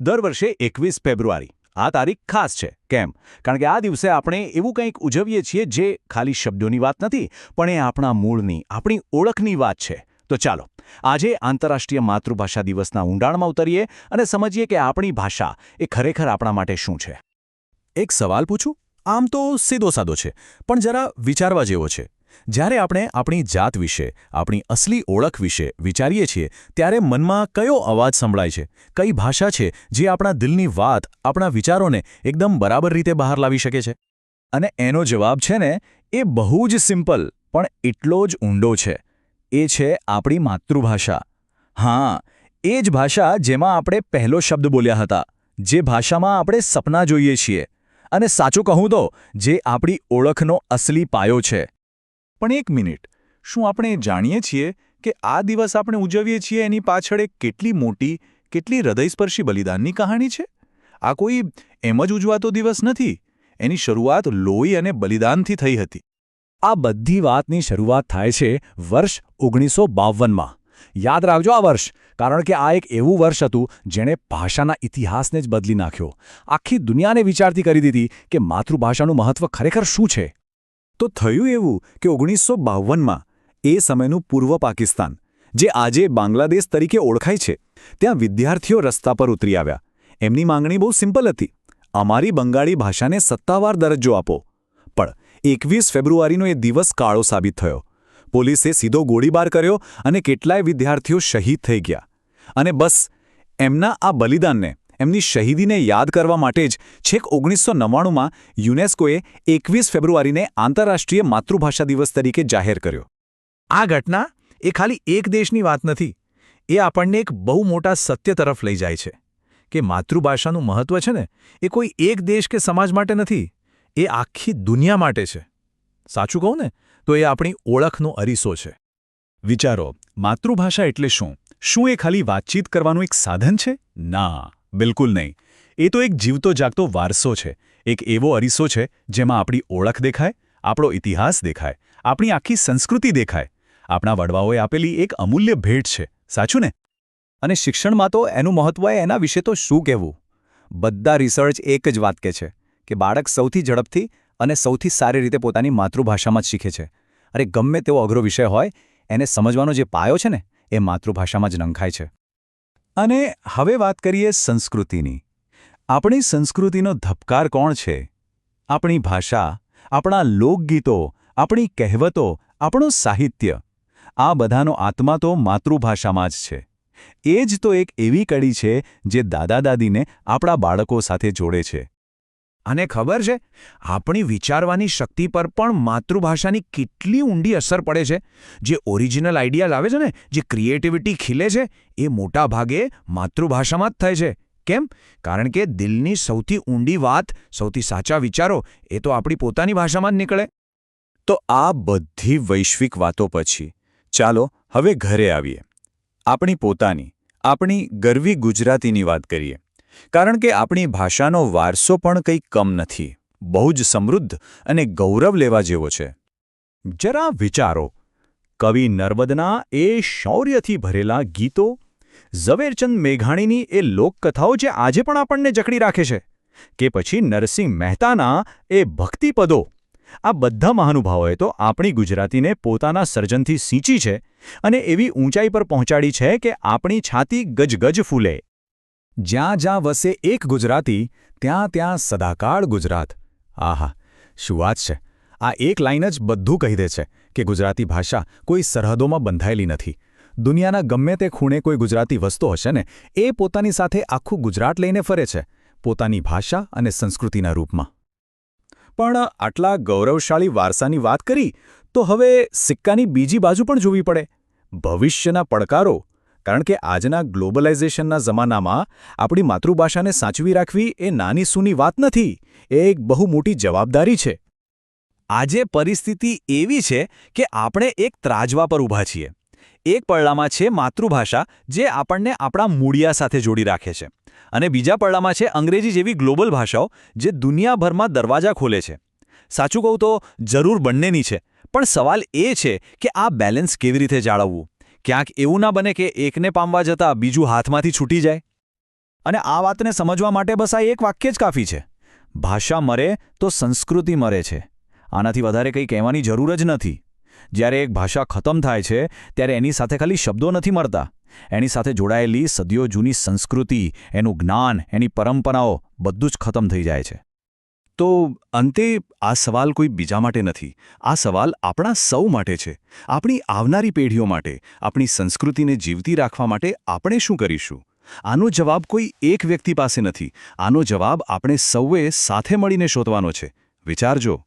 દર વર્ષે એકવીસ ફેબ્રુઆરી. આ તારીખ ખાસ છે. કેમ? કારણ કે આ દિવસે આપણે એવું કંઈક ઉજવીએ છીએ જે ખાલી શબ્દોની વાત નથી, પણ એ આપણા મૂળની, આપણી ઓળખની વાત છે. તો ચાલો, આજે આંતરરાષ્ટ્રીય માતૃભાષા દિવસના ઊંડાણમાં ઉતરીએ અને સમજીએ કે આપણી ભાષા એ ખરેખર આપણા માટે શું છે. એક સવાલ પૂછું? આમ તો સીધો સાદો છે, પણ જરા વિચારવા જેવો છે. જ્યારે આપણે આપણી જાત વિશે, આપણી અસલી ઓળખ વિશે વિચારીએ છીએ, ત્યારે મનમાં કયો અવાજ સંભળાય છે? કઈ ભાષા છે જે આપણા દિલની વાત, આપણા વિચારોને એકદમ બરાબર રીતે બહાર લાવી શકે છે? અને એનો જવાબ છે ને, એ બહુ જ સિમ્પલ, પણ એટલો જ ઊંડો છે. એ છે આપણી માતૃભાષા. હા, એ જ ભાષા જેમાં આપણે પહેલો શબ્દ બોલ્યા હતા, જે ભાષામાં આપણે સપના જોઈએ છીએ. અને સાચું કહું તો, જે આપણી ઓળખનો અસલી પાયો છે. પણ એક મિનિટ. શું આપણે જાણીએ છીએ કે આ દિવસ આપણે ઉજવીએ છીએ એની પાછળ એક કેટલી મોટી, કેટલી હૃદયસ્પર્શી બલિદાનની કહાણી છે? આ કોઈ એમ જ ઉજવાતો દિવસ નથી. એની શરૂઆત લોહી અને બલિદાનથી થઈ હતી. આ બધી વાતની શરૂઆત થાય છે વર્ષ ઓગણીસો બાવનમાં. યાદ રાખજો આ વર્ષ, કારણ કે આ એક એવું વર્ષ હતું જેણે ભાષાના ઇતિહાસને જ બદલી નાખ્યો. આખી દુનિયાને વિચારતી કરી દીધી કે માતૃભાષાનું મહત્વ ખરેખર શું છે? તો થયું એવું કે ઓગણીસો બાવનમાં એ સમયનું પૂર્વ પાકિસ્તાન, જે આજે બાંગ્લાદેશ તરીકે ઓળખાય છે, ત્યાં વિદ્યાર્થીઓ રસ્તા પર ઉતરી આવ્યા. એમની માંગણી બહુ સિમ્પલ હતી. અમારી બંગાળી ભાષાને સત્તાવાર દરજ્જો આપો. પણ એકવીસ ફેબ્રુઆરીનો એ દિવસ કાળો સાબિત થયો. પોલીસે સીધો ગોળીબાર કર્યો અને કેટલાય વિદ્યાર્થીઓ શહીદ થઈ ગયા. અને બસ, એમના આ બલિદાનને એમની શહીદીને યાદ કરવા માટે જ છેક ઓગણીસો નવ્વાણુંમાં યુનેસ્કોએ એકવીસ ફેબ્રુઆરીને આંતરરાષ્ટ્રીય માતૃભાષા દિવસ તરીકે જાહેર કર્યો. આ ઘટના એ ખાલી એક દેશની વાત નથી, એ આપણને એક બહુ મોટા સત્ય તરફ લઈ જાય છે કે માતૃભાષાનું મહત્વ છે ને, એ કોઈ એક દેશ કે સમાજ માટે નથી, એ આખી દુનિયા માટે છે. સાચું કહું ને, તો એ આપણી ઓળખનો અરીસો છે. વિચારો, માતૃભાષા એટલે શું? શું એ ખાલી વાતચીત કરવાનું એક સાધન છે? ના. બિલકુલ નહીં. એ તો એક જીવતો જાગતો વારસો છે. એક એવો અરીસો છે જેમાં આપણી ઓળખ દેખાય, આપણો ઇતિહાસ દેખાય, આપણી આખી સંસ્કૃતિ દેખાય. આપણા વડવાઓએ આપેલી એક અમૂલ્ય ભેટ છે. સાચું ને? અને શિક્ષણમાં તો એનું મહત્વ એના વિશે તો શું કહેવું? બધા રિસર્ચ એક જ વાત કે છે કે બાળક સૌથી ઝડપથી અને સૌથી સારી રીતે પોતાની માતૃભાષામાં જ શીખે છે. અરે ગમે તેવો અઘરો વિષય હોય, એને સમજવાનો જે પાયો છે ને, એ માતૃભાષામાં જ નંખાય છે. અને હવે વાત કરીએ સંસ્કૃતિની. આપણી સંસ્કૃતિનો ધબકાર કોણ છે? આપણી ભાષા, આપણા લોકગીતો, આપણી કહેવતો, આપણું સાહિત્ય. આ બધાનો આત્મા તો માતૃભાષામાં જ છે. એ જ તો એક એવી કડી છે જે દાદા દાદીને આપણા બાળકો સાથે જોડે છે. અને ખબર છે? આપણી વિચારવાની શક્તિ પર પણ માતૃભાષાની કેટલી ઊંડી અસર પડે છે. જે ઓરિજિનલ આઈડિયા લાવે છે ને, જે ક્રિએટિવિટી ખીલે છે, એ મોટા ભાગે માતૃભાષામાં જ થાય છે. કેમ? કારણ કે દિલની સૌથી ઊંડી વાત, સૌથી સાચા વિચારો, એ તો આપણી પોતાની ભાષામાં જ નીકળે. તો આ બધી વૈશ્વિક વાતો પછી, ચાલો હવે ઘરે આવીએ. આપણી પોતાની, આપણી ગરવી ગુજરાતીની વાત કરીએ. કારણ કે આપણી ભાષાનો વારસો પણ કંઈ કમ નથી, બહુ જ સમૃદ્ધ અને ગૌરવ લેવા જેવો છે. જરા વિચારો, કવિ નર્મદના એ શૌર્યથી ભરેલા ગીતો, ઝવેરચંદ મેઘાણીની એ લોકકથાઓ જે આજે પણ આપણને જકડી રાખે છે, કે પછી નરસિંહ મહેતાના એ ભક્તિપદો, આ બધા મહાનુભાવોએ તો આપણી ગુજરાતીને પોતાના સર્જનથી સિંચી છે અને એવી ઊંચાઈ પર પહોંચાડી છે કે આપણી છાતી ગજગજ ફૂલે. જ્યાં જ્યાં વસે એક ગુજરાતી, ત્યાં ત્યાં સદાકાળ ગુજરાત. આહા, શું વાત છે? આ એક લાઈન જ બધું કહી દે છે કે ગુજરાતી ભાષા કોઈ સરહદોમાં બંધાયેલી નથી. દુનિયાના ગમે તે ખૂણે કોઈ ગુજરાતી વસ્તુ હશે ને, એ પોતાની સાથે આખું ગુજરાત લઈને ફરે છે, પોતાની ભાષા અને સંસ્કૃતિના રૂપમાં. પણ આટલા ગૌરવશાળી વારસાની વાત કરી, તો હવે સિક્કાની બીજી બાજુ પણ જોવી પડે. ભવિષ્યના પડકારો કારણ કે આજના ગ્લોબલાઇઝેશનના જમાનામાં આપણી માતૃભાષાને સાચવી રાખવી એ નાની સૂની વાત નથી, એ એક બહુ મોટી જવાબદારી છે. આજે પરિસ્થિતિ એવી છે કે આપણે એક ત્રાજવા પર ઊભા છીએ. એક પળામાં છે માતૃભાષા જે આપણને આપણા મૂળિયા સાથે જોડી રાખે છે અને બીજા પળામાં છે અંગ્રેજી જેવી ગ્લોબલ ભાષાઓ જે દુનિયાભરમાં દરવાજા ખોલે છે. સાચું કહું તો જરૂર બંનેની છે, પણ સવાલ એ છે કે આ બેલેન્સ કેવી રીતે જાળવવું? ક્યાંક એવું ના બને કે એકને પામવા જતાં બીજું હાથમાંથી છૂટી જાય. અને આ વાતને સમજવા માટે બસ આ એક વાક્ય જ કાફી છે. ભાષા મરે તો સંસ્કૃતિ મરે છે. આનાથી વધારે કંઈ કહેવાની જરૂર જ નથી. જ્યારે એક ભાષા ખતમ થાય છે, ત્યારે એની સાથે ખાલી શબ્દો નથી મળતા. એની સાથે જોડાયેલી સદીઓ જૂની સંસ્કૃતિ, એનું જ્ઞાન, એની પરંપરાઓ બધું જ ખતમ થઈ જાય છે. તો અંતે આ સવાલ કોઈ બીજા માટે નથી. આ સવાલ આપણા સૌ માટે છે. આપણી આવનારી પેઢીઓ માટે, આપણી સંસ્કૃતિને જીવતી રાખવા માટે આપણે શું કરીશું? આનો જવાબ કોઈ એક વ્યક્તિ પાસે નથી. આનો જવાબ આપણે સૌએ સાથે મળીને શોધવાનો છે. વિચારજો.